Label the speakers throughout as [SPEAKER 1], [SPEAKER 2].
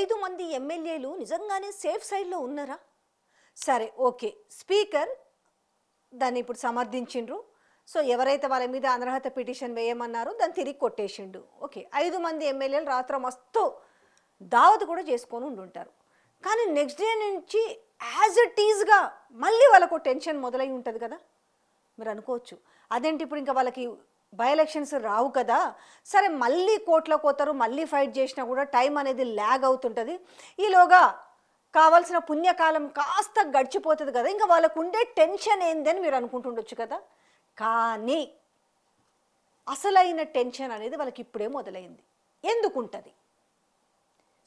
[SPEAKER 1] ఐదు మంది ఎమ్మెల్యేలు నిజంగానే సేఫ్ సైడ్లో ఉన్నారా? సరే ఓకే. స్పీకర్ దాన్ని ఇప్పుడు సమర్థించిండ్రు. సో ఎవరైతే వాళ్ళ మీద అనర్హత పిటిషన్ వేయమన్నారో దాన్ని తిరిగి కొట్టేసిండు. ఓకే. ఐదు మంది ఎమ్మెల్యేలు రాత్రి మస్తు దావత్ కూడా చేసుకొని ఉండుంటారు. కానీ నెక్స్ట్ డే నుంచి యాజ్ ఇట్ ఈజ్గా మళ్ళీ వాళ్ళకు టెన్షన్ మొదలై ఉంటుంది కదా? మీరు అనుకోవచ్చు. అదేంటి ఇప్పుడు ఇంకా వాళ్ళకి బై ఎలక్షన్స్ రావు కదా. సరే మళ్ళీ కోర్టులోకి పోతారు మళ్ళీ ఫైట్ చేసినా కూడా టైం అనేది ల్యాగ్ అవుతుంటుంది. ఈలోగా కావాల్సిన పుణ్యకాలం కాస్త గడిచిపోతుంది కదా. ఇంకా వాళ్ళకు ఉండే టెన్షన్ ఏందని మీరు అనుకుంటుండొచ్చు కదా. కానీ అసలైన టెన్షన్ అనేది వాళ్ళకి ఇప్పుడే మొదలైంది. ఎందుకుంటుంది?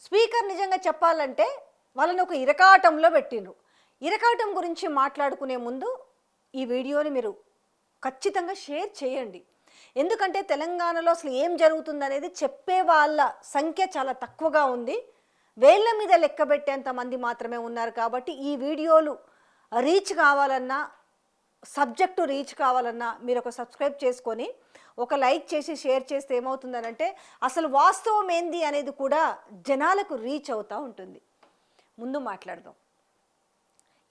[SPEAKER 1] స్పీకర్ నిజంగా చెప్పాలంటే వాళ్ళని ఒక ఇరకాటంలో పెట్టిండ్రు. ఇరకాటం గురించి మాట్లాడుకునే ముందు ఈ వీడియోని మీరు ఖచ్చితంగా షేర్ చేయండి. ఎందుకంటే తెలంగాణలో అసలు ఏం జరుగుతుందనేది చెప్పే వాళ్ళ సంఖ్య చాలా తక్కువగా ఉంది. వేళ్ళ మీద లెక్కబెట్టేంత మంది మాత్రమే ఉన్నారు కాబట్టి ఈ వీడియోలు రీచ్ కావాలన్నా సబ్జెక్టు రీచ్ కావాలన్నా మీరు ఒక సబ్స్క్రైబ్ చేసుకొని ఒక లైక్ చేసి షేర్ చేస్తే ఏమవుతుందనంటే అసలు వాస్తవం ఏంది అనేది కూడా జనాలకు రీచ్ అవుతూ ఉంటుంది. ముందు మాట్లాడదాం.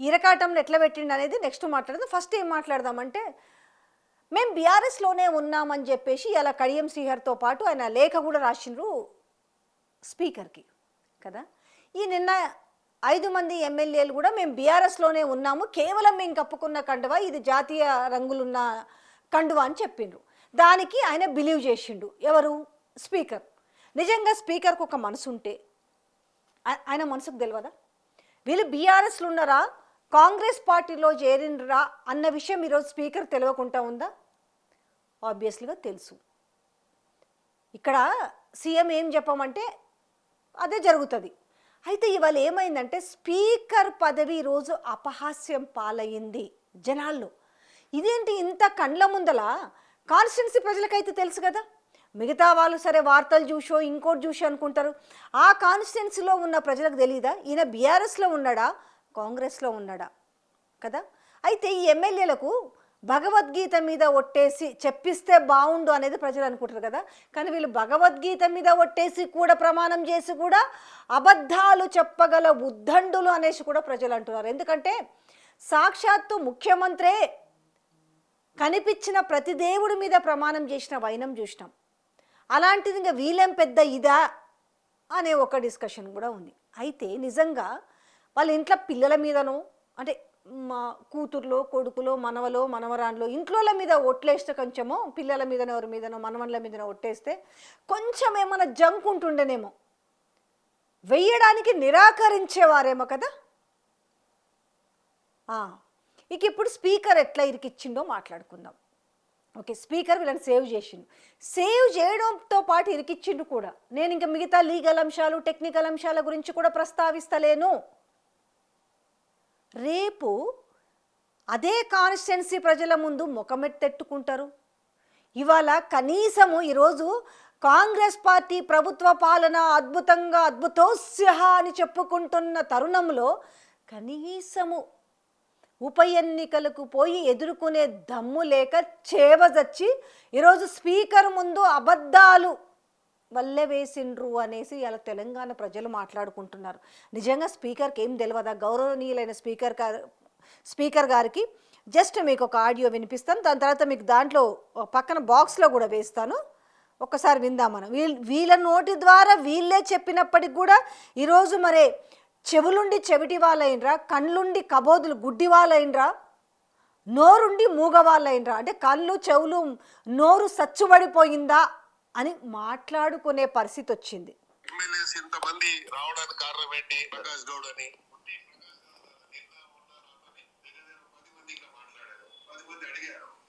[SPEAKER 1] ఇరకాటంలో ఎట్లా పెట్టిండు అనేది నెక్స్ట్ మాట్లాడదాం. ఫస్ట్ ఏం మాట్లాడదామంటే మేము బీఆర్ఎస్లోనే ఉన్నామని చెప్పేసి ఇలా కడియం శ్రీహర్తో పాటు ఆయన లేఖ కూడా రాసిండ్రు స్పీకర్కి కదా? ఈ నిన్న ఐదు మంది ఎమ్మెల్యేలు కూడా మేము బీఆర్ఎస్లోనే ఉన్నాము కేవలం మేము కప్పుకున్న కండువా ఇది జాతీయ రంగులున్న కండువా అని చెప్పిండ్రు. దానికి ఆయన బిలీవ్ చేసిండు. ఎవరు? స్పీకర్. నిజంగా స్పీకర్కు ఒక మనసు ఉంటే ఆయన మనసుకు తెలియదా వీళ్ళు బీఆర్ఎస్లు ఉన్నారా? కాంగ్రెస్ పార్టీలో చేరినరా అన్న విషయం ఈరోజు స్పీకర్ తెలియకుండా ఉందా? ఆబ్వియస్లీగా తెలుసు. ఇక్కడ సీఎం ఏం చెప్పమంటే అదే జరుగుతుంది. అయితే ఇవాళ ఏమైందంటే స్పీకర్ పదవి రోజు అపహాస్యం పాలయ్యింది జనాల్లో. ఇదేంటి ఇంత కండ్ల ముందల? కాన్స్టిట్యున్సీ ప్రజలకైతే తెలుసు కదా. మిగతా వాళ్ళు సరే వార్తలు చూసో ఇంకోటి చూసో అనుకుంటారు. ఆ కాన్స్టిట్యున్సీలో ఉన్న ప్రజలకు తెలియదా ఈయన బీఆర్ఎస్లో ఉన్నాడా? కాంగ్రెస్లో ఉన్నాడా? కదా? అయితే ఈ ఎమ్మెల్యేలకు భగవద్గీత మీద ఒట్టేసి చెప్పిస్తే బాగుండు అనేది ప్రజలు అనుకుంటారు కదా? కానీ వీళ్ళు భగవద్గీత మీద ఒట్టేసి కూడా ప్రమాణం చేసి కూడా అబద్ధాలు చెప్పగల ఉద్దండులు అనేసి కూడా ప్రజలు అంటున్నారు. ఎందుకంటే సాక్షాత్తు ముఖ్యమంత్రే కనిపించిన ప్రతి దేవుడి మీద ప్రమాణం చేసిన వైనం చూసినాం. అలాంటిది ఇంకా వీలెం పెద్ద ఇదా? అనే ఒక డిస్కషన్ కూడా ఉంది. అయితే నిజంగా వాళ్ళ ఇంట్లో పిల్లల మీదనో అంటే మా కూతుర్లో కొడుకులో మనవలో మనవరాన్లో ఇంట్లోల మీద ఒట్లేస్తే కొంచెమో పిల్లల మీదనో ఎవరి మీదనో మనవన్ల మీదనో ఒట్టేస్తే కొంచెం ఏమైనా జంక్ ఉంటుండేనేమో. వెయ్యడానికి నిరాకరించేవారేమో కదా? ఇక ఇప్పుడు స్పీకర్ ఎట్లా ఇరికిచ్చిండో మాట్లాడుకుందాం. ఓకే స్పీకర్ వీళ్ళని సేవ్ చేసిండు. సేవ్ చేయడంతో పాటు ఇరికిచ్చిండు కూడా. నేను ఇంకా మిగతా లీగల్ అంశాలు టెక్నికల్ అంశాల గురించి కూడా ప్రస్తావిస్తలేను. రేపు అదే కాన్స్టిట్యున్సీ ప్రజల ముందు ముఖమెత్తెట్టుకుంటారు. ఇవాళ కనీసము ఈరోజు కాంగ్రెస్ పార్టీ ప్రభుత్వ పాలన అద్భుతంగా అద్భుతోస్య అని చెప్పుకుంటున్న తరుణంలో కనీసము ఉప ఎన్నికలకు పోయి ఎదుర్కొనే దమ్ము లేక చేవజచ్చి ఈరోజు స్పీకర్ ముందు అబద్ధాలు వల్లే వేసిండ్రు అనేసి ఇలా తెలంగాణ ప్రజలు మాట్లాడుకుంటున్నారు. నిజంగా స్పీకర్కి ఏం తెలియదా గౌరవనీయులైన స్పీకర్ గారు స్పీకర్ గారికి జస్ట్ మీకు ఒక ఆడియో వినిపిస్తాను. దాని తర్వాత మీకు దాంట్లో పక్కన బాక్స్లో కూడా వేస్తాను. ఒక్కసారి విందాం మనం. వీళ్ళ వీళ్ళ నోటి ద్వారా వీళ్ళే చెప్పినప్పటికి కూడా ఈరోజు మరే చెవులుండి చెవిటి వాళ్ళైనరా కళ్ళుండి కబోదులు గుడ్డి వాళ్ళైనరా నోరుండి మూగవాళ్ళైనరా అంటే కళ్ళు చెవులు నోరు సచ్చుబడిపోయిందా? అని మాట్లాడుకునే పరిస్థితి వచ్చింది
[SPEAKER 2] ఎమ్మెల్యేస్ ఇంతమంది రావడానికి కారణం ఏంటి? ప్రకాష్ గౌడ్ అని.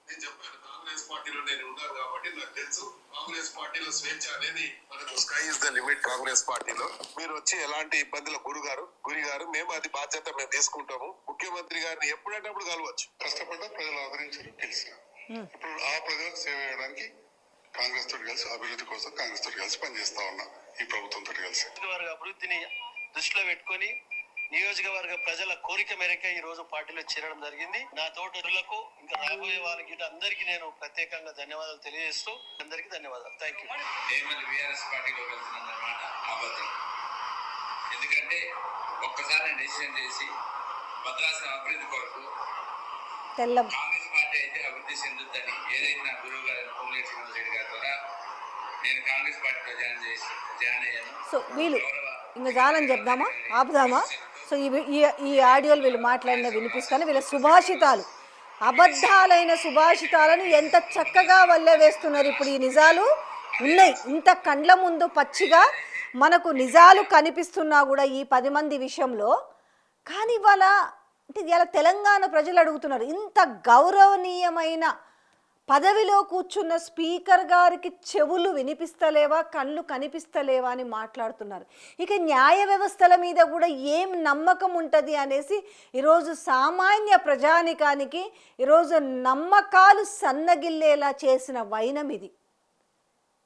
[SPEAKER 2] నేను చెప్పాను కాంగ్రెస్ పార్టీలో నేను ఉన్నాను కాబట్టి నాకు తెలుసు కాంగ్రెస్ పార్టీలో. స్వేచ్ఛ అనేది మనకు sky is the limit Congress పార్టీలో మీరు వచ్చి ఎలాంటి ఇబ్బందుల గురు గారు గురి గారు మేము అది బాధ్యత మేము తీసుకుంటాము. ముఖ్యమంత్రి గారిని ఎప్పుడంటే అప్పుడు కలవచ్చు.
[SPEAKER 3] కష్టపడ్డ ప్రజలు ఆదరించారు గెలిచిన ఇప్పుడు ఆ ప్రజలకు సేవ చేయడానికి కాంగ్రెస్ తోటి కలిసి అభివృద్ధి కోసం కాంగ్రెస్ తోటి కలిసి పనిచేస్తా ఉన్నా. ఈ ప్రభుత్వంతో కలిసి
[SPEAKER 4] అభివృద్ధిని దృష్టిలో పెట్టుకొని నియోజకవర్గ ప్రజల కోరిక మేరకే ఈ రోజు పార్టీలో చేరడం జరిగింది. నా తోటలకు ఇంకా రాబోయే వాళ్ళకి అందరికీ నేను ప్రత్యేకంగా ధన్యవాదాలు తెలియజేస్తూ అందరికీ ధన్యవాదాలు. థ్యాంక్ యూ
[SPEAKER 5] బీఆర్ఎస్ పార్టీలో వెళ్తున్నమాట అబద్ధం ఎందుకంటే ఒక్కసారి నేను డెసిషన్ చేసి భద్రాసనం అభివృద్ధి కొరకు
[SPEAKER 1] తెల్లం.
[SPEAKER 5] పార్టీ అయితే అభివృద్ధి చెందుద్దని ఏదైతే నా గురువు గారు పొంగులేటి శ్రీనివాస్ రెడ్డి గారి ద్వారా నేను కాంగ్రెస్ పార్టీలో జాయిన్ చేసి జాయిన్ అయ్యాను.
[SPEAKER 1] సో వీళ్ళు ఇంకా చాలని చెప్దామా? ఆపుదామా? సో ఈ ఈ ఈ ఆడియోలు వీళ్ళు మాట్లాడిన వినిపిస్తాను. వీళ్ళ సుభాషితాలు. అబద్ధాలైన సుభాషితాలను ఎంత చక్కగా వల్లే వేస్తున్నారు ఇప్పుడు ఈ నిజాలు? ఉన్నాయి. ఇంత కండ్ల ముందు పచ్చిగా మనకు నిజాలు కనిపిస్తున్నా కూడా ఈ పది మంది విషయంలో. కానీ వాళ్ళ అంటే ఇలా తెలంగాణ ప్రజలు అడుగుతున్నారు ఇంత గౌరవనీయమైన పదవిలో కూర్చున్న స్పీకర్ గారికి చెవులు వినిపిస్తలేవా కళ్ళు కనిపిస్తలేవా అని మాట్లాడుతున్నారు. ఇక న్యాయ వ్యవస్థల మీద కూడా ఏం నమ్మకం ఉంటుంది అనేసి ఈరోజు సామాన్య ప్రజానికానికి ఈరోజు నమ్మకాలు సన్నగిల్లేలా చేసిన వైనం ఇది.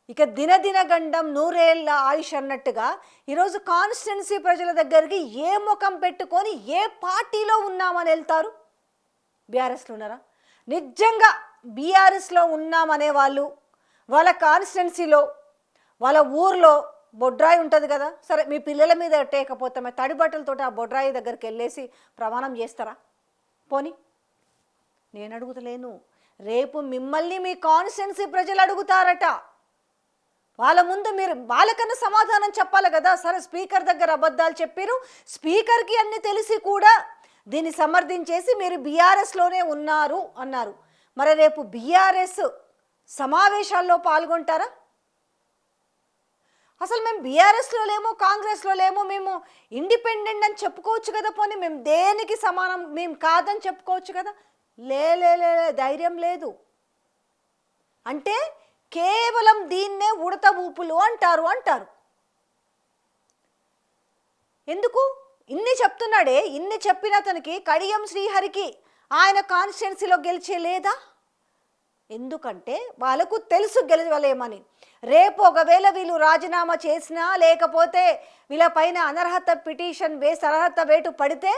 [SPEAKER 1] ఇక దినదిన గండం నూరేళ్ళ ఆయుష్ అన్నట్టుగా ఈరోజు కాన్స్టిట్యున్సీ ప్రజల దగ్గరికి ఏ ముఖం పెట్టుకొని ఏ పార్టీలో ఉన్నామని వెళ్తారు? బీఆర్ఎస్లో ఉన్నారా? నిజంగా బీఆర్ఎస్లో ఉన్నామనే వాళ్ళు వాళ్ళ కాన్స్టిట్యున్సీలో వాళ్ళ ఊర్లో బొడ్రాయి ఉంటుంది కదా? సరే మీ పిల్లల మీద ఎట్టేయకపోతే మరి తడి ఆ బొడ్రాయి దగ్గరికి వెళ్ళేసి ప్రమాణం చేస్తారా? పోని. నేను అడుగుతలేను. రేపు మిమ్మల్ని మీ కాన్స్టిట్యున్సీ ప్రజలు అడుగుతారట. వాళ్ళ ముందు మీరు వాళ్ళకన్నా సమాధానం చెప్పాలి కదా. సరే స్పీకర్ దగ్గర అబద్ధాలు చెప్పారు. స్పీకర్కి అన్ని తెలిసి కూడా దీన్ని సమర్థించేసి మీరు బీఆర్ఎస్లోనే ఉన్నారు అన్నారు. మరి రేపు బీఆర్ఎస్ సమావేశాల్లో పాల్గొంటారా? అసలు మేము బీఆర్ఎస్లో లేము కాంగ్రెస్లో లేము మేము ఇండిపెండెంట్ అని చెప్పుకోవచ్చు కదా పోనీ. మేము దేనికి సమానం? మేము కాదని చెప్పుకోవచ్చు కదా. లే లే ధైర్యం లేదు. అంటే కేవలం దీన్నే ఉడత ఊపులు అంటారు అంటారు. ఎందుకు? ఇన్ని చెప్తున్నాడే ఇన్ని చెప్పిన అతనికి కడియం శ్రీహరికి ఆయన కాన్స్టిట్యున్సీలో గెలిచే లేదా? ఎందుకంటే వాళ్ళకు తెలుసు గెలవలేమని. రేపు ఒకవేళ వీళ్ళు రాజీనామా చేసినా లేకపోతే వీళ్ళపైన అనర్హత పిటిషన్ వేసి అర్హత వేటు పడితే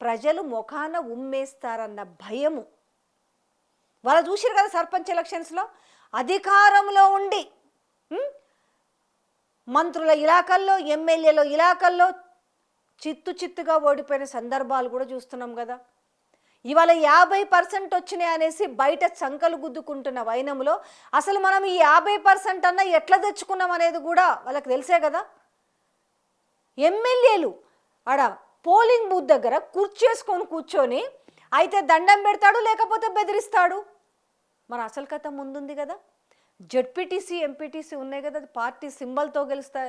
[SPEAKER 1] ప్రజలు ముఖాన ఉమ్మేస్తారన్న భయము. వాళ్ళు చూసారు కదా సర్పంచ్ ఎలక్షన్స్లో అధికారంలో ఉండి మంత్రుల ఇలాకల్లో ఎమ్మెల్యేల ఇలాకల్లో చిత్తు చిత్తుగా ఓడిపోయిన సందర్భాలు కూడా చూస్తున్నాం కదా. ఇవాళ యాభై పర్సెంట్ వచ్చినాయి అనేసి బయట చంకలు గుద్దుకుంటున్న వైనంలో అసలు మనం ఈ యాభై పర్సెంట్ అన్న ఎట్లా తెచ్చుకున్నాం అనేది కూడా వాళ్ళకి తెలిసే కదా. ఎమ్మెల్యేలు ఆడ పోలింగ్ బూత్ దగ్గర కూర్చేసుకొని కూర్చొని అయితే దండం పెడతాడు లేకపోతే బెదిరిస్తాడు? మరి అసలు కథ ముందుంది కదా. జడ్పీటీసీ ఎంపీటీసీ ఉన్నాయి కదా అది పార్టీ సింబల్తో గెలుస్తా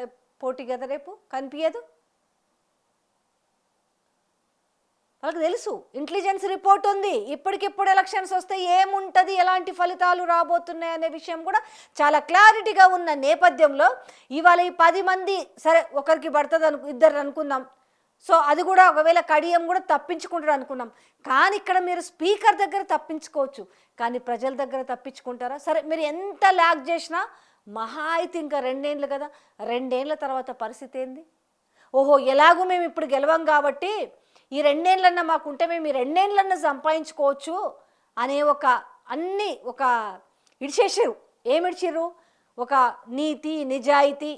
[SPEAKER 1] పోటీ కదా రేపు? కనిపించదు వాళ్ళకి తెలుసు ఇంటెలిజెన్స్ రిపోర్ట్ ఉంది. ఇప్పటికిప్పుడు ఎలక్షన్స్ వస్తే ఏముంటుంది ఎలాంటి ఫలితాలు రాబోతున్నాయి అనే విషయం కూడా చాలా క్లారిటీగా ఉన్న నేపథ్యంలో ఇవాళ ఈ పది మంది సరే ఒకరికి పడుతుంది అను ఇద్దరు అనుకుందాం. సో అది కూడా ఒకవేళ కడియం కూడా తప్పించుకుంటారు అనుకున్నాం. కానీ ఇక్కడ మీరు స్పీకర్ దగ్గర తప్పించుకోవచ్చు. కానీ ప్రజల దగ్గర తప్పించుకుంటారా? సరే మీరు ఎంత ల్యాక్ చేసినా మహా అయితే ఇంకా రెండేళ్ళు కదా. రెండేళ్ళ తర్వాత పరిస్థితి ఏంది? ఓహో ఎలాగో మేము ఇప్పుడు గెలవం కాబట్టి ఈ రెండేళ్ళన్నా మాకుంటే మేము ఈ రెండేళ్ళన్నా సంపాదించుకోవచ్చు అనే ఒక అన్ని ఒక ఇడిచేసారు ఏమి ఒక నీతి నిజాయితీ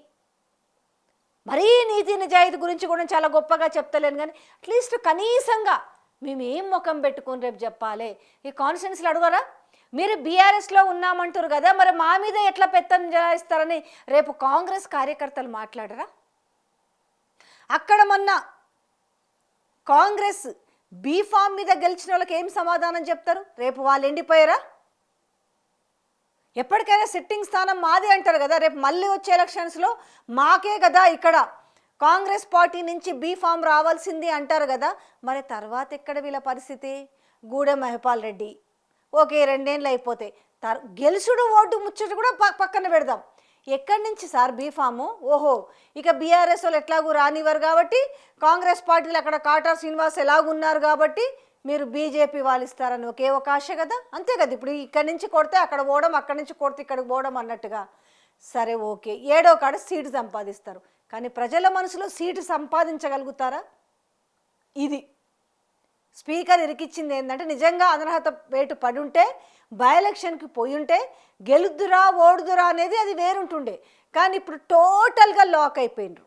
[SPEAKER 1] మరీ నీతి నిజాయితీ గురించి కూడా చాలా గొప్పగా చెప్తలేను కానీ అట్లీస్ట్ కనీసంగా మేము ఏం ముఖం పెట్టుకుని రేపు చెప్పాలి? ఈ కాన్స్టిట్యున్సీలు అడుగరా మీరు బీఆర్ఎస్లో ఉన్నామంటారు కదా మరి మా మీద ఎట్లా పెత్తం చేస్తారని రేపు కాంగ్రెస్ కార్యకర్తలు మాట్లాడరా? అక్కడ మొన్న కాంగ్రెస్ బీఫామ్ మీద గెలిచిన వాళ్ళకి ఏం సమాధానం చెప్తారు? రేపు వాళ్ళు ఎండిపోయారా? ఎప్పటికైనా సిట్టింగ్ స్థానం మాది అంటారు కదా రేపు మళ్ళీ వచ్చే ఎలక్షన్స్లో మాకే కదా ఇక్కడ. కాంగ్రెస్ పార్టీ నుంచి బీ ఫామ్ రావాల్సింది అంటారు కదా మరి తర్వాత ఎక్కడ వీళ్ళ పరిస్థితి? గూడెం మహిపాల్ రెడ్డి. ఓకే రెండేళ్ళు అయిపోతాయి తర్ గెలుసుడు ఓటు ముచ్చట కూడా పక్కన పెడదాం. ఎక్కడి నుంచి సార్ బీఫాము ఓహో ఇక బీఆర్ఎస్ వాళ్ళు ఎట్లాగూ రానివ్వరు కాబట్టి కాంగ్రెస్ పార్టీలు అక్కడ కాటా శ్రీనివాస్ ఎలాగున్నారు కాబట్టి మీరు బీజేపీ వాళ్ళు ఇస్తారని ఒకే ఒక ఆశ కదా? అంతే కదా? ఇప్పుడు ఇక్కడి నుంచి కొడితే అక్కడ పోవడం అక్కడి నుంచి కొడితే ఇక్కడికి పోవడం అన్నట్టుగా. సరే ఓకే. ఏడో కాడ సీటు సంపాదిస్తారు. కానీ ప్రజల మనసులో సీటు సంపాదించగలుగుతారా? ఇది. స్పీకర్ ఇరికిచ్చింది ఏంటంటే నిజంగా అనర్హత వేటు పడి ఉంటే బై ఎలక్షన్కి పోయి ఉంటే గెలుద్దురా ఓడుదురా అనేది అది వేరుంటుండే. కానీ ఇప్పుడు టోటల్గా లాక్ అయిపోయినరు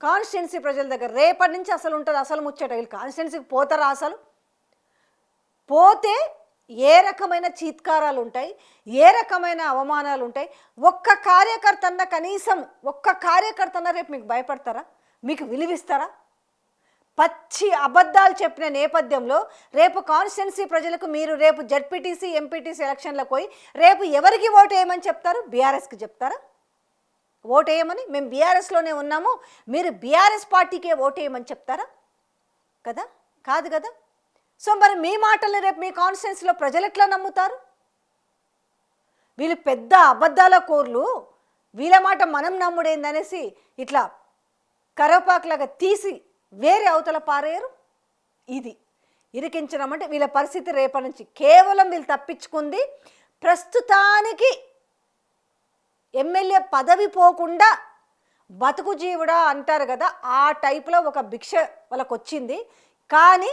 [SPEAKER 1] కాన్స్టిట్యున్సీ ప్రజల దగ్గర రేపటి నుంచి అసలు ఉంటుంది అసలు ముచ్చట. వీళ్ళు కాన్స్టిట్యున్సీకి పోతారా అసలు? పోతే ఏ రకమైన చీత్కారాలు ఉంటాయి ఏ రకమైన అవమానాలు ఉంటాయి ఒక్క కార్యకర్తన్న కనీసం ఒక్క కార్యకర్తన్న రేపు మీకు భయపడతారా? మీకు విలువిస్తారా? పచ్చి అబద్ధాలు చెప్పిన నేపథ్యంలో రేపు కాన్స్టిట్యున్సీ ప్రజలకు మీరు రేపు జడ్పీటీసీ ఎంపీటీసీ ఎలక్షన్లకు పోయి రేపు ఎవరికి ఓటు వేయమని చెప్తారు? బీఆర్ఎస్కి చెప్తారా? ఓటు వేయమని? మేము బీఆర్ఎస్లోనే ఉన్నాము మీరు బీఆర్ఎస్ పార్టీకే ఓటు వేయమని చెప్తారా? కదా? కాదు కదా? సో మరి మీ మాటల్ని రేపు మీ కాన్స్టిట్యున్సీలో ప్రజలు ఎట్లా నమ్ముతారు? వీళ్ళు పెద్ద అబద్ధాల కోర్లు వీళ్ళ మాట మనం నమ్ముడేందనేసి ఇట్లా కరపాకులాగా తీసి వేరే అవతల పారేయరు? ఇది ఇరికించడం అంటే వీళ్ళ పరిస్థితి రేపటి నుంచి కేవలం వీళ్ళు తప్పించుకుంది ప్రస్తుతానికి ఎమ్మెల్యే పదవి పోకుండా బతుకు జీవుడా అంటారు కదా ఆ టైప్లో ఒక భిక్ష వాళ్ళకు వచ్చింది కానీ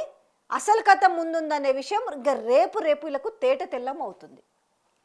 [SPEAKER 1] అసలు కథ ముందుందనే విషయం ఇంకా రేపు రేపు వీళ్ళకు తేట తెల్లం అవుతుంది